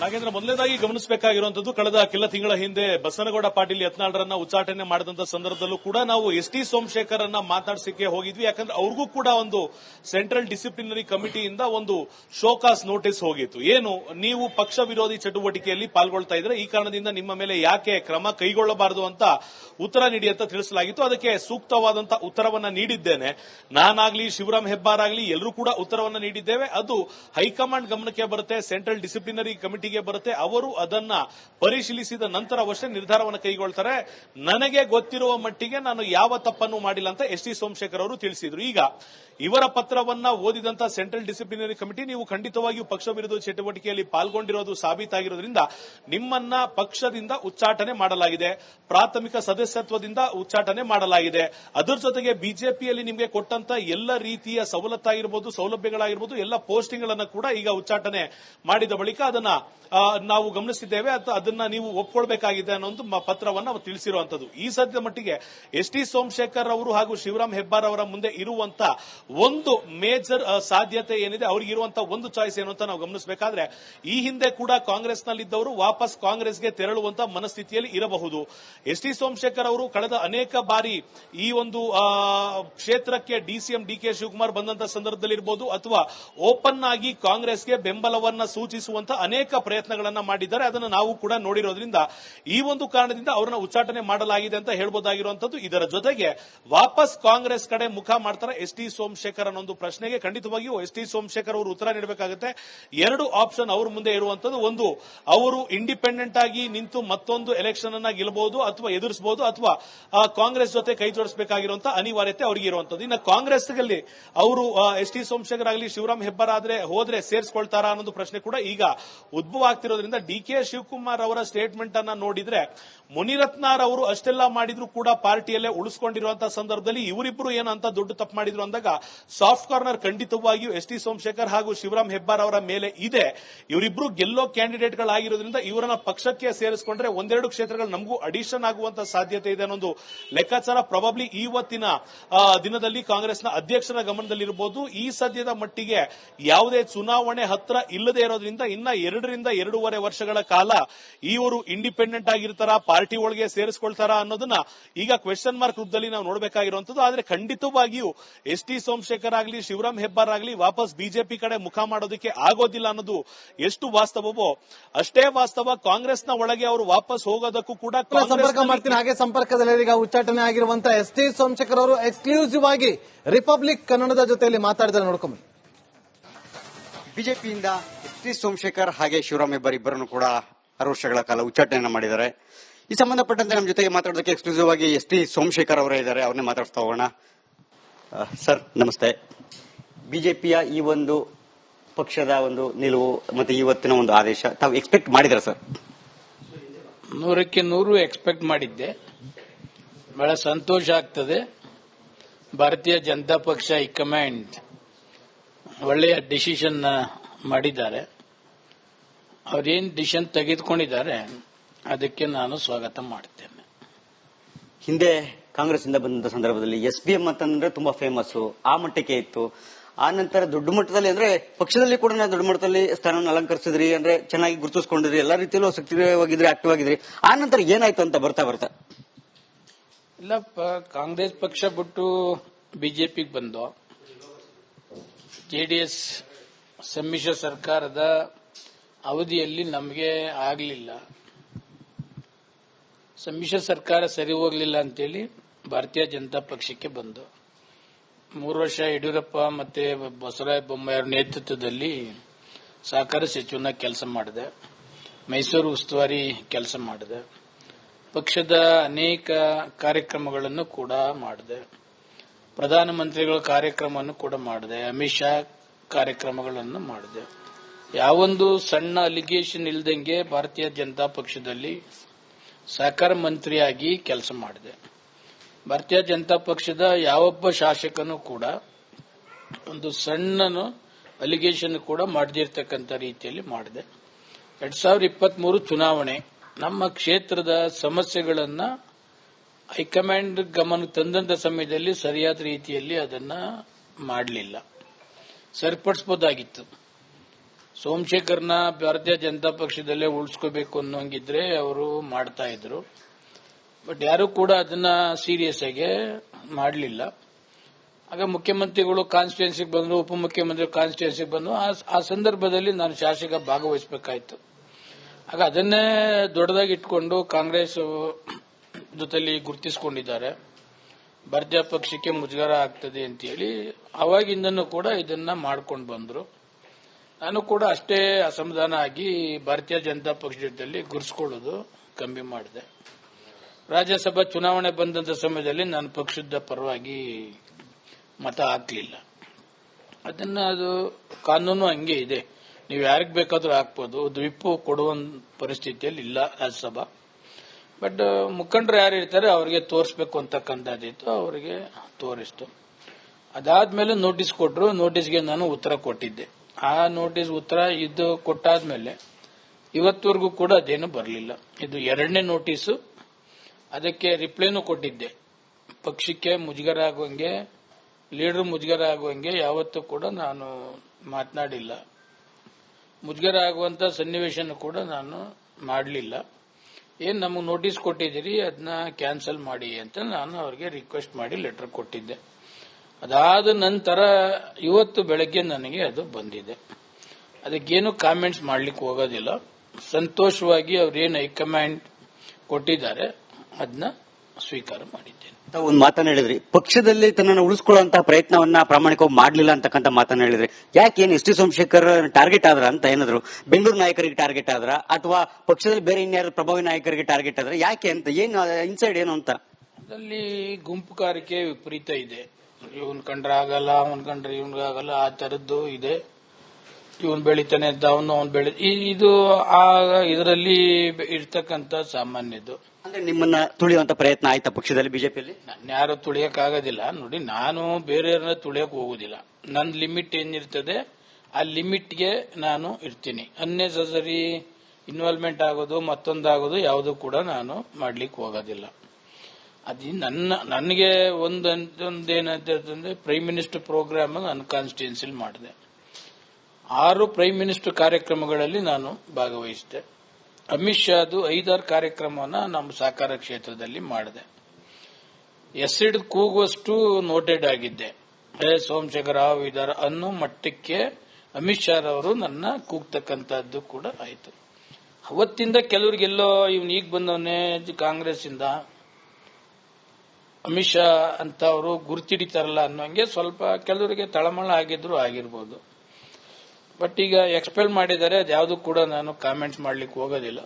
ನಾಗೇಂದ್ರ, ಮೊದಲನೇದಾಗಿ ಗಮನಿಸಬೇಕಾಗಿರುವಂತದ್ದು ಕಳೆದ ಕೆಲ ತಿಂಗಳ ಹಿಂದೆ ಬಸನಗೌಡ ಪಾಟೀಲ್ ಯತ್ನಾಳ್ರನ್ನ ಉಚ್ಚಾಟನೆ ಮಾಡಿದಂತ ಸಂದರ್ಭದಲ್ಲೂ ಕೂಡ ನಾವು ಎಸ್ ಟಿ ಸೋಮಶೇಖರ್ ಅನ್ನ ಮಾತನಾಡಿಸಕ್ಕೆ ಹೋಗಿದ್ವಿ. ಯಾಕಂದ್ರೆ ಅವ್ರಿಗೂ ಕೂಡ ಒಂದು ಸೆಂಟ್ರಲ್ ಡಿಸಿಪ್ಲಿನರಿ ಕಮಿಟಿಯಿಂದ ಒಂದು ಶೋಕಾಸ್ ನೋಟಿಸ್ ಹೋಗಿತ್ತು. ಏನು, ನೀವು ಪಕ್ಷ ವಿರೋಧಿ ಚಟುವಟಿಕೆಯಲ್ಲಿ ಪಾಲ್ಗೊಳ್ತಾ ಇದ್ರೆ ಈ ಕಾರಣದಿಂದ ನಿಮ್ಮ ಮೇಲೆ ಯಾಕೆ ಕ್ರಮ ಕೈಗೊಳ್ಳಬಾರದು ಅಂತ ಉತ್ತರ ನೀಡಿ ಅಂತ ತಿಳಿಸಲಾಗಿತ್ತು. ಅದಕ್ಕೆ ಸೂಕ್ತವಾದಂತಹ ಉತ್ತರವನ್ನ ನೀಡಿದ್ದೇನೆ. ನಾನಾಗ್ಲಿ, ಶಿವರಾಮ್ ಹೆಬ್ಬಾರ್ ಆಗ್ಲಿ, ಎಲ್ಲರೂ ಕೂಡ ಉತ್ತರವನ್ನ ನೀಡಿದ್ದೇವೆ. ಅದು ಹೈಕಮಾಂಡ್ ಗಮನಕ್ಕೆ ಬರುತ್ತೆ, ಸೆಂಟ್ರಲ್ ಡಿಸಿಪ್ಲಿನರಿ ಕಮಿಟಿಗೆ ಬರುತ್ತೆ, ಅವರು ಅದನ್ನ ಪರಿಶೀಲಿಸಿದ ನಂತರವಷ್ಟೇ ನಿರ್ಧಾರವನ್ನು ಕೈಗೊಳ್ತಾರೆ. ನನಗೆ ಗೊತ್ತಿರುವ ಮಟ್ಟಿಗೆ ನಾನು ಯಾವ ತಪ್ಪನ್ನು ಮಾಡಿಲ್ಲ ಅಂತ ಎಸ್ ಟಿ ಸೋಮಶೇಖರ್ ಅವರು ತಿಳಿಸಿದ್ರು. ಈಗ ಇವರ ಪತ್ರವನ್ನ ಓದಿದಂತ ಸೆಂಟ್ರಲ್ ಡಿಸಿಪ್ಲಿನರಿ ಕಮಿಟಿ, ನೀವು ಖಂಡಿತವಾಗಿಯೂ ಪಕ್ಷ ವಿರೋಧ ಚಟುವಟಿಕೆಯಲ್ಲಿ ಪಾಲ್ಗೊಂಡಿರೋದು ಸಾಬೀತಾಗಿರೋದ್ರಿಂದ ನಿಮ್ಮನ್ನ ಪಕ್ಷದಿಂದ ಉಚ್ಚಾಟನೆ ಮಾಡಲಾಗಿದೆ. ಪ್ರಾಥಮಿಕ ಸದಸ್ಯತ್ವದಿಂದ ಉಚ್ಚಾಟನೆ ಮಾಡಲಾಗಿದೆ. ಅದರ ಜೊತೆಗೆ ಬಿಜೆಪಿಯಲ್ಲಿ ನಿಮಗೆ ಕೊಟ್ಟಂತ ಎಲ್ಲ ರೀತಿಯ ಸವಲತ್ತಾಗಿರ್ಬೋದು, ಸೌಲಭ್ಯಗಳಾಗಿರ್ಬೋದು, ಎಲ್ಲ ಪೋಸ್ಟಿಂಗ್ಗಳನ್ನ ಕೂಡ ಈಗ ಉಚ್ಚಾಟನೆ ಮಾಡಿದ ಬಳಿಕ ಅದನ್ನ ನಾವು ಗಮನಿಸಿದ್ದೇವೆ ಅಥವಾ ಅದನ್ನ ನೀವು ಒಪ್ಕೊಳ್ಬೇಕಾಗಿದೆ ಅನ್ನೋ ಒಂದು ಪತ್ರವನ್ನ ತಿಳಿಸಿರುವಂತದ್ದು ಈ ಸದ್ಯದ ಮಟ್ಟಿಗೆ ಎಸ್ ಟಿ ಸೋಮಶೇಖರ್ ಅವರು ಹಾಗೂ ಶಿವರಾಮ್ ಹೆಬ್ಬಾರ್ ಅವರ ಮುಂದೆ ಇರುವಂತ ಒಂದು ಮೇಜರ್ ಸಾಧ್ಯತೆ ಏನಿದೆ, ಅವ್ರಿಗೆ ಇರುವಂತಹ ಒಂದು ಚಾಯ್ಸ್ ಏನು ಅಂತ ನಾವು ಗಮನಿಸಬೇಕಾದ್ರೆ, ಈ ಹಿಂದೆ ಕೂಡ ಕಾಂಗ್ರೆಸ್ನಲ್ಲಿದ್ದವರು ವಾಪಸ್ ಕಾಂಗ್ರೆಸ್ಗೆ ತೆರಳುವಂತಹ ಮನಸ್ಥಿತಿಯಲ್ಲಿ ಇರಬಹುದು. ಎಸ್ ಟಿ ಸೋಮಶೇಖರ್ ಅವರು ಕಳೆದ ಅನೇಕ ಬಾರಿ ಈ ಒಂದು ಕ್ಷೇತ್ರಕ್ಕೆ ಡಿಸಿಎಂ ಡಿ ಕೆ ಶಿವಕುಮಾರ್ ಬಂದಂತಹ ಸಂದರ್ಭದಲ್ಲಿ ಇರಬಹುದು ಅಥವಾ ಓಪನ್ ಆಗಿ ಕಾಂಗ್ರೆಸ್ಗೆ ಬೆಂಬಲವನ್ನ ಸೂಚಿಸುವಂತಹ ಅನೇಕ ಪ್ರಯತ್ನಗಳನ್ನ ಮಾಡಿದ್ದಾರೆ, ಅದನ್ನು ನಾವು ಕೂಡ ನೋಡಿರೋದ್ರಿಂದ ಈ ಒಂದು ಕಾರಣದಿಂದ ಅವರನ್ನ ಉಚ್ಚಾಟನೆ ಮಾಡಲಾಗಿದೆ ಅಂತ ಹೇಳ್ಬೋದಾಗಿರುವಂತದ್ದು ಇದರ ಜೊತೆಗೆ ವಾಪಸ್ ಕಾಂಗ್ರೆಸ್ ಕಡೆ ಮುಖ ಮಾಡ್ತಾರೆ. ಎಸ್ ಟಿ ಸೋಮಶೇಖರ್ ಅನ್ನೋ ಪ್ರಶ್ನೆಗೆ ಖಂಡಿತವಾಗಿಯೂ ಎಸ್ ಟಿ ಸೋಮಶೇಖರ್ ಅವರು ಉತ್ತರ ನೀಡಬೇಕಾಗುತ್ತೆ. ಎರಡು ಆಪ್ಷನ್ ಅವ್ರ ಮುಂದೆ ಇರುವಂತದ್ದು ಒಂದು, ಅವರು ಇಂಡಿಪೆಂಡೆಂಟ್ ಆಗಿ ನಿಂತು ಮತ್ತೊಂದು ಎಲೆಕ್ಷನ್ ಅನ್ನ ಗೆಲ್ಲಬಹುದು ಅಥವಾ ಎದುರಿಸಬಹುದು ಅಥವಾ ಕಾಂಗ್ರೆಸ್ ಜೊತೆ ಕೈ ಜೋಡಿಸಬೇಕಾಗಿರುವಂತಹ ಅನಿವಾರ್ಯತೆ ಅವರಿಗೆ ಇರುವಂತದ್ದು ಇನ್ನು ಕಾಂಗ್ರೆಸ್ನಲ್ಲಿ ಅವರು ಎಸ್ ಟಿ ಸೋಮಶೇಖರ್ ಆಗಲಿ, ಶಿವರಾಮ್ ಹೆಬ್ಬಾರ್ ಆದ್ರೆ ಹೋದ್ರೆ ಸೇರಿಸ್ಕೊಳ್ತಾರಾ ಅನ್ನೋದು ಪ್ರಶ್ನೆ ಕೂಡ ಈಗ ಉದ್ಭವ ಆಗ್ತಿರೋದ್ರಿಂದ ಡಿ ಕೆ ಶಿವಕುಮಾರ್ ಅವರ ಸ್ಟೇಟ್ಮೆಂಟ್ ಅನ್ನ ನೋಡಿದ್ರೆ ಮುನಿರತ್ನಾರ್ ಅವರು ಅಷ್ಟೆಲ್ಲ ಮಾಡಿದ್ರು ಕೂಡ ಪಾರ್ಟಿಯಲ್ಲೇ ಉಳಿಸ್ಕೊಂಡಿರುವಂತಹ ಸಂದರ್ಭದಲ್ಲಿ ಇವರಿಬ್ರು ಏನಂತ ದೊಡ್ಡ ತಪ್ಪು ಮಾಡಿದ್ರು ಅಂದಾಗ ಸಾಫ್ಟ್ ಕಾರ್ನರ್ ಖಂಡಿತವಾಗಿಯೂ ಎಸ್ ಟಿ ಸೋಮಶೇಖರ್ ಹಾಗೂ ಶಿವರಾಮ್ ಹೆಬ್ಬಾರ್ ಅವರ ಮೇಲೆ ಇದೆ. ಇವರಿಬ್ರು ಗೆಲ್ಲೋ ಕ್ಯಾಂಡಿಡೇಟ್ಗಳಾಗಿರೋದ್ರಿಂದ ಇವರನ್ನ ಪಕ್ಷಕ್ಕೆ ಸೇರಿಸಿಕೊಂಡ್ರೆ ಒಂದೆರಡು ಕ್ಷೇತ್ರಗಳು ನಮಗೂ ಅಡಿಷನ್ ಆಗುವಂತ ಸಾಧ್ಯತೆ ಇದೆ ಅನ್ನೋದು ಲೆಕ್ಕಾಚಾರ. ಪ್ರಾಬಬ್ಲಿ ಇವತ್ತಿನ ದಿನದಲ್ಲಿ ಕಾಂಗ್ರೆಸ್ನ ಅಧ್ಯಕ್ಷರ ಗಮನದಲ್ಲಿರಬಹುದು ಈ ಸದ್ಯದ ಮಟ್ಟಿಗೆ ಯಾವುದೇ ಚುನಾವಣೆ ಹತ್ರ ಇಲ್ಲದೆ ಇರೋದ್ರಿಂದ ಇನ್ನ ಎರಡರಿಂದ ಎರಡೂವರೆ ವರ್ಷಗಳ ಕಾಲ ಇವರು ಇಂಡಿಪೆಂಡೆಂಟ್ ಆಗಿರ್ತಾರ ಪಾರ್ಟಿ ಒಳಗೆ ಸೇರಿಸ್ಕೊಳ್ತಾರ ಅನ್ನೋದನ್ನ ಈಗ ಕ್ವೆಶನ್ ಮಾರ್ಕ್ ರೂಪದಲ್ಲಿ ನಾವು ನೋಡಬೇಕಾಗಿರುವಂತದ್ದು ಆದ್ರೆ ಖಂಡಿತವಾಗಿಯೂ ಎಸ್ ಟಿ ಸೋಮಶೇಖರ್ ಆಗಲಿ ಶಿವರಾಮ್ ಹೆಬ್ಬಾರ್ ಆಗಲಿ ವಾಪಸ್ ಬಿಜೆಪಿ ಕಡೆ ಮುಖ ಮಾಡೋದಕ್ಕೆ ಆಗೋದಿಲ್ಲ ಅನ್ನೋದು ಎಷ್ಟು ವಾಸ್ತವವೋ ಅಷ್ಟೇ ವಾಸ್ತವ ಕಾಂಗ್ರೆಸ್ನ ಒಳಗೆ ಅವರು ವಾಪಸ್ ಹೋಗೋದಕ್ಕೂ ಕೂಡ ಸಂಪರ್ಕ ಮಾಡ್ತೀನಿ. ಹಾಗೆ ಸಂಪರ್ಕದಲ್ಲಿ ಈಗ ಉಚ್ಚಾಟನೆ ಆಗಿರುವಂತಹ ಎಸ್ ಟಿ ಸೋಮಶೇಖರ್ ಅವರು ಎಕ್ಸ್ಕ್ಲೂಸಿವ್ ಆಗಿ ರಿಪಬ್ಲಿಕ್ ಕನ್ನಡದ ಜೊತೆಯಲ್ಲಿ ಮಾತಾಡಿದ್ರೆ ನೋಡ್ಕೊಂಬಿ ಬಿಜೆಪಿಯಿಂದ ಎಸ್ ಟಿ ಸೋಮಶೇಖರ್ ಹಾಗೆ ಶಿವರಾಮ್ ಇಬ್ಬರನ್ನು ಕೂಡ ಆರು ವರ್ಷಗಳ ಕಾಲ ಉಚ್ಚಾಟನೆಯನ್ನು ಮಾಡಿದ್ದಾರೆ. ಈ ಸಂಬಂಧಪಟ್ಟಂತೆ ನಮ್ಮ ಜೊತೆಗೆ ಮಾತಾಡೋದಕ್ಕೆ ಎಕ್ಸ್ಕ್ಲೂಸಿವ್ ಆಗಿ ಎಸ್ ಟಿ ಸೋಮಶೇಖರ್ ಅವರೇ ಇದ್ದಾರೆ. ಅವ್ರನ್ನೇ ಮಾತಾಡ್ತಾ ಹೋಗೋಣ. ಸರ್, ನಮಸ್ತೆ. ಬಿಜೆಪಿಯ ಈ ಒಂದು ಪಕ್ಷದ ಒಂದು ನಿಲುವು ಮತ್ತೆ ಇವತ್ತಿನ ಒಂದು ಆದೇಶ ತಾವು ಎಕ್ಸ್ಪೆಕ್ಟ್ ಮಾಡಿದ್ರ ಸರ್? ನೂರಕ್ಕೆ ನೂರು ಎಕ್ಸ್ಪೆಕ್ಟ್ ಮಾಡಿದ್ದೆ. ಬಹಳ ಸಂತೋಷ ಆಗ್ತದೆ. ಭಾರತೀಯ ಜನತಾ ಪಕ್ಷ ಹೈಕಮಾಂಡ್ ಒಳ್ಳೆಯ ಡಿಸಿಷನ್ ಮಾಡಿದ್ದಾರೆ. ಅವರೇನು ಡಿಸಿಷನ್ ತೆಗೆದುಕೊಂಡಿದ್ದಾರೆ ಅದಕ್ಕೆ ನಾನು ಸ್ವಾಗತ ಮಾಡುತ್ತೇನೆ ಹಿಂದೆ ಕಾಂಗ್ರೆಸ್ ಇಂದ ಬಂದಂತ ಸಂದರ್ಭದಲ್ಲಿ ಎಸ್ ಬಿ ಎಂ ಅಂತಂದ್ರೆ ತುಂಬಾ ಫೇಮಸ್ ಆ ಮಟ್ಟಕ್ಕೆ ಇತ್ತು. ಆ ನಂತರ ದೊಡ್ಡ ಮಟ್ಟದಲ್ಲಿ ಅಂದ್ರೆ ಪಕ್ಷದಲ್ಲಿ ಕೂಡ ನಾವು ದೊಡ್ಡ ಮಟ್ಟದಲ್ಲಿ ಸ್ಥಾನವನ್ನು ಅಲಂಕರಿಸಿದ್ರಿ ಅಂದ್ರೆ ಚೆನ್ನಾಗಿ ಗುರುತಿಸ್ಕೊಂಡಿದ್ರಿ ಎಲ್ಲಾ ರೀತಿಯಲ್ಲೂ ಸಕ್ರಿಯವಾಗಿದ್ರಿ ಆಕ್ಟಿವ್ ಆಗಿದ್ರಿ. ಆ ನಂತರ ಏನಾಯ್ತು ಅಂತ ಬರ್ತಾ ಬರ್ತಾ? ಇಲ್ಲ ಕಾಂಗ್ರೆಸ್ ಪಕ್ಷ ಬಿಟ್ಟು ಬಿಜೆಪಿಗೆ ಬಂದು ಜೆಡಿಎಸ್ ಸಮ್ಮಿಶ್ರ ಸರ್ಕಾರದ ಅವಧಿಯಲ್ಲಿ ನಮಗೆ ಆಗಲಿಲ್ಲ. ಸಮ್ಮಿಶ್ರ ಸರ್ಕಾರ ಸರಿ ಹೋಗಲಿಲ್ಲ ಅಂತೇಳಿ ಭಾರತೀಯ ಜನತಾ ಪಕ್ಷಕ್ಕೆ ಬಂದು. ಮೂರು ವರ್ಷ ಯಡಿಯೂರಪ್ಪ ಮತ್ತೆ ಬಸವರಾಜ ಬೊಮ್ಮಾಯಿ ನೇತೃತ್ವದಲ್ಲಿ ಸಹಕಾರ ಸಚಿವನ ಕೆಲಸ ಮಾಡಿದೆ. ಮೈಸೂರು ಉಸ್ತುವಾರಿ ಕೆಲಸ ಮಾಡಿದೆ. ಪಕ್ಷದ ಅನೇಕ ಕಾರ್ಯಕ್ರಮಗಳನ್ನು ಕೂಡ ಮಾಡಿದೆ. ಪ್ರಧಾನಮಂತ್ರಿಗಳ ಕಾರ್ಯಕ್ರಮವನ್ನು ಕೂಡ ಮಾಡಿದೆ. ಅಮಿತ್ ಶಾ ಕಾರ್ಯಕ್ರಮಗಳನ್ನು ಮಾಡಿದೆ. ಯಾವೊಂದು ಸಣ್ಣ ಅಲಿಗೇಷನ್ ಇಲ್ದಂಗೆ ಭಾರತೀಯ ಜನತಾ ಪಕ್ಷದಲ್ಲಿ ಸಹಕಾರ ಮಂತ್ರಿಯಾಗಿ ಕೆಲಸ ಮಾಡಿದೆ. ಭಾರತೀಯ ಜನತಾ ಪಕ್ಷದ ಯಾವೊಬ್ಬ ಶಾಸಕನು ಕೂಡ ಒಂದು ಸಣ್ಣ ಅಲಿಗೇಷನ್ ಕೂಡ ಮಾಡದಿರ್ತಕ್ಕಂಥ ರೀತಿಯಲ್ಲಿ ಮಾಡಿದೆ. ಎರಡ್ ಸಾವಿರದ ಇಪ್ಪತ್ತ್ ಮೂರು ಚುನಾವಣೆ ನಮ್ಮ ಕ್ಷೇತ್ರದ ಸಮಸ್ಯೆಗಳನ್ನ ಹೈಕಮಾಂಡ್ ಗಮನ ತಂದಂತ ಸಮಯದಲ್ಲಿ ಸರಿಯಾದ ರೀತಿಯಲ್ಲಿ ಅದನ್ನ ಮಾಡಲಿಲ್ಲ. ಸರಿಪಡಿಸಬಹುದಾಗಿತ್ತು. ಸೋಮಶೇಖರ್ನ ಭಾರತೀಯ ಜನತಾ ಪಕ್ಷದಲ್ಲೇ ಉಳಿಸ್ಕೋಬೇಕು ಅನ್ನೋಂಗಿದ್ರೆ ಅವರು ಮಾಡ್ತಾ ಇದ್ರು. ಬಟ್ ಯಾರು ಕೂಡ ಅದನ್ನ ಸೀರಿಯಸ್ ಆಗಿ ಮಾಡಲಿಲ್ಲ. ಆಗ ಮುಖ್ಯಮಂತ್ರಿಗಳು ಕಾನ್ಸ್ಟಿಟ್ಯೂನ್ಸಿಗೆ ಬಂದರು ಉಪಮುಖ್ಯಮಂತ್ರಿ ಕಾನ್ಸ್ಟಿಟ್ಯೂನ್ಸಿಗೆ ಬಂದು ಆ- ಆ ಸಂದರ್ಭದಲ್ಲಿ ನಾನು ಶಾಸಕ ಭಾಗವಹಿಸಬೇಕಾಯ್ತು. ಆಗ ಅದನ್ನೇ ದೊಡ್ಡದಾಗಿ ಇಟ್ಕೊಂಡು ಕಾಂಗ್ರೆಸ್ ಜೊತೆಲಿ ಗುರುತಿಸಿಕೊಂಡಿದ್ದಾರೆ. ಭಾರತೀಯ ಪಕ್ಷಕ್ಕೆ ಮುಜುಗರ ಆಗ್ತದೆ ಅಂತೇಳಿ ಅವಾಗಿಂದನೂ ಕೂಡ ಇದನ್ನ ಮಾಡ್ಕೊಂಡು ಬಂದ್ರು. ನಾನು ಕೂಡ ಅಷ್ಟೇ ಅಸಮಾಧಾನ ಆಗಿ ಭಾರತೀಯ ಜನತಾ ಪಕ್ಷ ಜೊತೆಯಲ್ಲಿ ಗುರ್ಸ್ಕೊಳ್ಳೋದು ಕಮ್ಮಿ ಮಾಡಿದೆ. ರಾಜ್ಯಸಭಾ ಚುನಾವಣೆ ಬಂದಂತ ಸಮಯದಲ್ಲಿ ನಾನು ಪಕ್ಷದ ಪರವಾಗಿ ಮತ ಹಾಕ್ಲಿಲ್ಲ. ಅದನ್ನ ಅದು ಕಾನೂನು ಹಂಗೆ ಇದೆ. ನೀವು ಯಾರಿಗೆ ಬೇಕಾದ್ರೂ ಹಾಕ್ಬೋದು. ದ್ವಿಪ್ಪು ವಿಪ್ಪು ಕೊಡುವ ಪರಿಸ್ಥಿತಿಯಲ್ಲಿ ಇಲ್ಲ ರಾಜ್ಯಸಭಾ. ಬಟ್ ಮುಖಂಡರು ಯಾರು ಇರ್ತಾರೆ, ಅವರಿಗೆ ತೋರಿಸ್ಬೇಕು ಅಂತಕ್ಕಂಥದ್ದಿತ್ತು, ಅವರಿಗೆ ತೋರಿಸ್ತು. ಅದಾದ್ಮೇಲೆ ನೋಟಿಸ್ ಕೊಟ್ಟರು ನೋಟಿಸ್ಗೆ ನಾನು ಉತ್ತರ ಕೊಟ್ಟಿದ್ದೆ. ಆ ನೋಟಿಸ್ ಉತ್ತರ ಇದು ಕೊಟ್ಟಾದ್ಮೇಲೆ ಇವತ್ತವರೆಗೂ ಕೂಡ ಅದೇನು ಬರಲಿಲ್ಲ. ಇದು ಎರಡನೇ ನೋಟಿಸು ಅದಕ್ಕೆ ರಿಪ್ಲೈನು ಕೊಟ್ಟಿದ್ದೆ. ಪಕ್ಷಕ್ಕೆ ಮುಜುಗರ ಆಗುವಂಗೆ ಲೀಡರ್ ಮುಜುಗರ ಆಗುವಂಗೆ ಯಾವತ್ತೂ ಕೂಡ ನಾನು ಮಾತನಾಡಿಲ್ಲ. ಮುಜುಗರ ಆಗುವಂತ ಸನ್ನಿವೇಶನ ಕೂಡ ನಾನು ಮಾಡಲಿಲ್ಲ. ಏನ್ ನಮಗೆ ನೋಟಿಸ್ ಕೊಟ್ಟಿದ್ದೀರಿ ಅದನ್ನ ಕ್ಯಾನ್ಸಲ್ ಮಾಡಿ ಅಂತ ನಾನು ಅವರಿಗೆ ರಿಕ್ವೆಸ್ಟ್ ಮಾಡಿ ಲೆಟರ್ ಕೊಟ್ಟಿದ್ದೆ. ಅದಾದ ನಂತರ ಇವತ್ತು ಬೆಳಗ್ಗೆ ನನಗೆ ಅದು ಬಂದಿದೆ. ಅದಕ್ಕೇನು ಕಾಮೆಂಟ್ಸ್ ಮಾಡ್ಲಿಕ್ಕೆ ಹೋಗೋದಿಲ್ಲ. ಸಂತೋಷವಾಗಿ ಅವ್ರೇನು ಹೈಕಮಾಂಡ್ ಕೊಟ್ಟಿದ್ದಾರೆ ಅದನ್ನ ಸ್ವೀಕಾರ ಮಾಡಿದ್ದೇನೆ. ಒಂದು ಮಾತನ್ನ ಹೇಳಿದ್ರಿ ಪಕ್ಷದಲ್ಲಿ ತನ್ನನ್ನು ಉಳಿಸ್ಕೊಳ್ಳುವಂತಹ ಪ್ರಯತ್ನವನ್ನ ಪ್ರಾಮಾಣಿಕವಾಗಿ ಮಾಡ್ಲಿಲ್ಲ ಅಂತಕ್ಕಂಥ ಮಾತನ್ನ ಹೇಳಿದ್ರಿ. ಯಾಕೆ ಏನ್ ಎಸ್ ಟಿ ಸೋಮಶೇಖರ್ ಟಾರ್ಗೆಟ್ ಆದ್ರ ಅಂತ ಏನಾದ್ರು? ಬೆಂಗಳೂರು ನಾಯಕರಿಗೆ ಟಾರ್ಗೆಟ್ ಆದ್ರ? ಅಥವಾ ಪಕ್ಷದಲ್ಲಿ ಬೇರೆ ಇನ್ಯಾರು ಪ್ರಭಾವಿ ನಾಯಕರಿಗೆ ಟಾರ್ಗೆಟ್ ಆದ್ರ ಯಾಕೆ ಅಂತ? ಏನು ಇನ್ಸೈಡ್ ಏನು ಅಂತ? ಅದರಲ್ಲಿ ಗುಂಪುಗಾರಿಕೆ ವಿಪರೀತ ಇದೆ. ಇವನ್ ಕಂಡ್ರೆ ಆಗಲ್ಲ ಅವನ್ ಕಂಡ್ರೆ ಇವನ್ಗಾಗಲ್ಲ ಆ ತರದ್ದು ಇದೆ. ಇವನ್ ಬೆಳಿತಾನೆ ಅಂತ ಅವನು ಅವ್ನು ಬೆಳಿ ಇದು ಆ ಇದರಲ್ಲಿ ಇರ್ತಕ್ಕಂತ ಸಾಮಾನ್ಯದ್ದು. ಅಂದ್ರೆ ನಿಮ್ಮನ್ನ ತುಳಿಯುವಂತ ಪ್ರಯತ್ನ ಆಯ್ತಾ ಪಕ್ಷದಲ್ಲಿ ಬಿಜೆಪಿಯಲ್ಲಿ? ನಾನು ಯಾರು ತುಳಿಯಕ್ ಆಗೋದಿಲ್ಲ ನೋಡಿ ನಾನು ಬೇರೆಯವ್ರನ್ನ ತುಳಿಯಕ್ ಹೋಗುದಿಲ್ಲ. ನನ್ನ ಲಿಮಿಟ್ ಏನಿರ್ತದೆ ಆ ಲಿಮಿಟ್ಗೆ ನಾನು ಇರ್ತೀನಿ. ಅನ್ನೆಸರಿ ಇನ್ವಾಲ್ವ್ಮೆಂಟ್ ಆಗೋದು ಮತ್ತೊಂದಾಗೋದು ಯಾವುದು ಕೂಡ ನಾನು ಮಾಡ್ಲಿಕ್ಕೆ ಹೋಗೋದಿಲ್ಲ. ಅದು ನನ್ನ ನನಗೆ ಒಂದು ಒಂದೇನಂತಂದ್ರೆ ಪ್ರೈಮ್ ಮಿನಿಸ್ಟರ್ ಪ್ರೋಗ್ರಾಮ್ ನನ್ನ ಕಾನ್ಸ್ಟಿಟ್ಯೂನ್ಸಿಲ್ ಮಾಡಿದೆ. ಆರು ಪ್ರೈಮ್ ಮಿನಿಸ್ಟರ್ ಕಾರ್ಯಕ್ರಮಗಳಲ್ಲಿ ನಾನು ಭಾಗವಹಿಸಿದೆ ಅಮಿತ್ ಶಾದು ಐದಾರು ಕಾರ್ಯಕ್ರಮವನ್ನು ನಮ್ಮ ಸಹಕಾರ ಕ್ಷೇತ್ರದಲ್ಲಿ ಮಾಡಿದೆ. ಎಸ್ಸಿಡ್ ಕೂಗುವಷ್ಟು ನೋಟೆಡ್ ಆಗಿದ್ದೆ. ಸೋಮಶೇಖರ ರಾವ್ ಇದಾರ ಅನ್ನೋ ಮಟ್ಟಕ್ಕೆ ಅಮಿತ್ ಶಾ ಅವರು ನನ್ನ ಕೂಗ್ತಕ್ಕಂಥದ್ದು ಕೂಡ ಆಯಿತು. ಅವತ್ತಿಂದ ಕೆಲವರಿಗೆಲ್ಲೋ ಇವನ್ ಈಗ ಬಂದವನೇ ಕಾಂಗ್ರೆಸ್ ಇಂದ ಅಮಿತ್ ಶಾ ಅಂತ ಅವರು ಗುರುತಿಡಿತಾರಲ್ಲ ಅನ್ನೋಂಗೆ ಸ್ವಲ್ಪ ಕೆಲವರಿಗೆ ತಳಮಳ ಆಗಿದ್ರು ಆಗಿರ್ಬೋದು. ಬಟ್ ಈಗ ಎಕ್ಸ್ಪೆಲ್ ಮಾಡಿದ್ದಾರೆ ಅದ್ಯಾವುದು ಕೂಡ ನಾನು ಕಾಮೆಂಟ್ಸ್ ಮಾಡ್ಲಿಕ್ಕೆ ಹೋಗೋದಿಲ್ಲ.